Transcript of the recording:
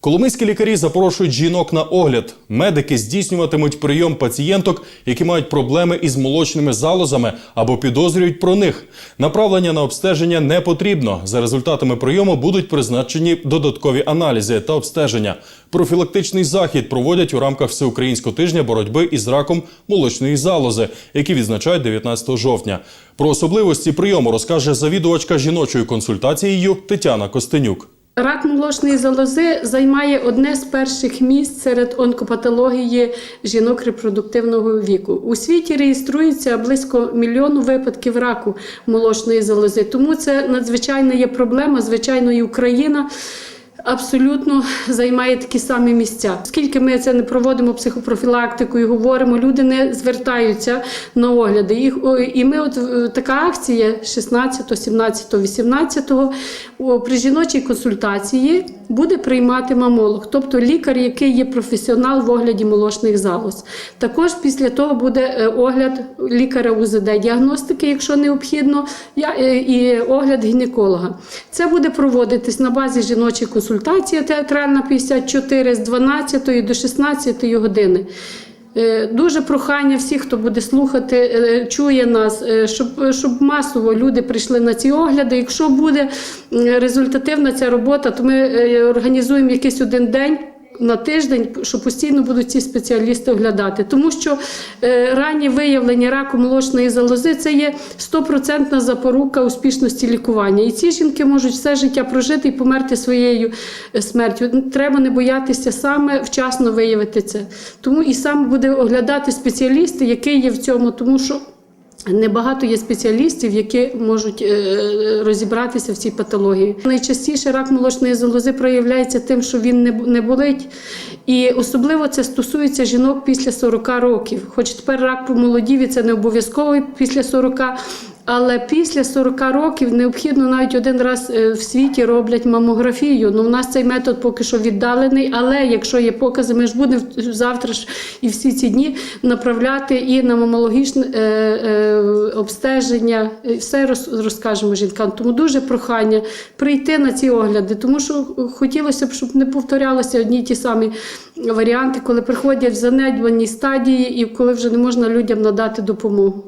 Коломийські лікарі запрошують жінок на огляд. Медики здійснюватимуть прийом пацієнток, які мають проблеми із молочними залозами або підозрюють про них. Направлення на обстеження не потрібно. За результатами прийому будуть призначені додаткові аналізи та обстеження. Профілактичний захід проводять у рамках всеукраїнського тижня боротьби із раком молочної залози, який відзначають 19 жовтня. Про особливості прийому розкаже завідувачка жіночою консультацією Тетяна Костенюк. Рак молочної залози займає одне з перших місць серед онкопатології жінок репродуктивного віку. У світі реєструється близько мільйону випадків раку молочної залози. Тому це надзвичайна є проблема. Звичайно, і Україна. Абсолютно займає такі самі місця. Скільки ми це не проводимо психопрофілактику і говоримо, люди не звертаються на огляди. Їх і ми, от е, така акція 16, 17, 18 при жіночій консультації буде приймати мамолог, тобто лікар, який є професіонал в огляді молочних залоз. Також після того буде е, огляд лікаря УЗД діагностики, якщо необхідно, е, і огляд гінеколога. Це буде проводитись на базі жіночої консультації театральна 54 з 12 до 16 години. Е, Дуже прохання всіх, хто буде слухати, е, чує нас, е, щоб, щоб масово люди прийшли на ці огляди. Якщо буде результативна ця робота, то ми організуємо якийсь один день. На тиждень, що постійно будуть ці спеціалісти оглядати, тому що е, раннє виявлення раку молочної залози це є стопроцентна запорука успішності лікування. І ці жінки можуть все життя прожити і померти своєю е, смертю. Треба не боятися саме вчасно виявити це. Тому і сам буде оглядати спеціалісти, який є в цьому, тому що. Небагато є спеціалістів, які можуть е, розібратися в цій патології. Найчастіше рак молочної залози проявляється тим, що він не, болить. І особливо це стосується жінок після 40 років. Хоч тепер рак по молодіві це не обов'язково після 40, але після 40 років необхідно навіть один раз е, в світі роблять мамографію. Ну, у нас цей метод поки що віддалений, але якщо є покази, ми ж будемо завтра ж і всі ці дні направляти і на мамологічне е, е, обстеження. І Все роз, розкажемо жінкам. Тому дуже прохання прийти на ці огляди, тому що хотілося б, щоб не повторялися одні ті самі варіанти, коли приходять в занедбаній стадії і коли вже не можна людям надати допомогу.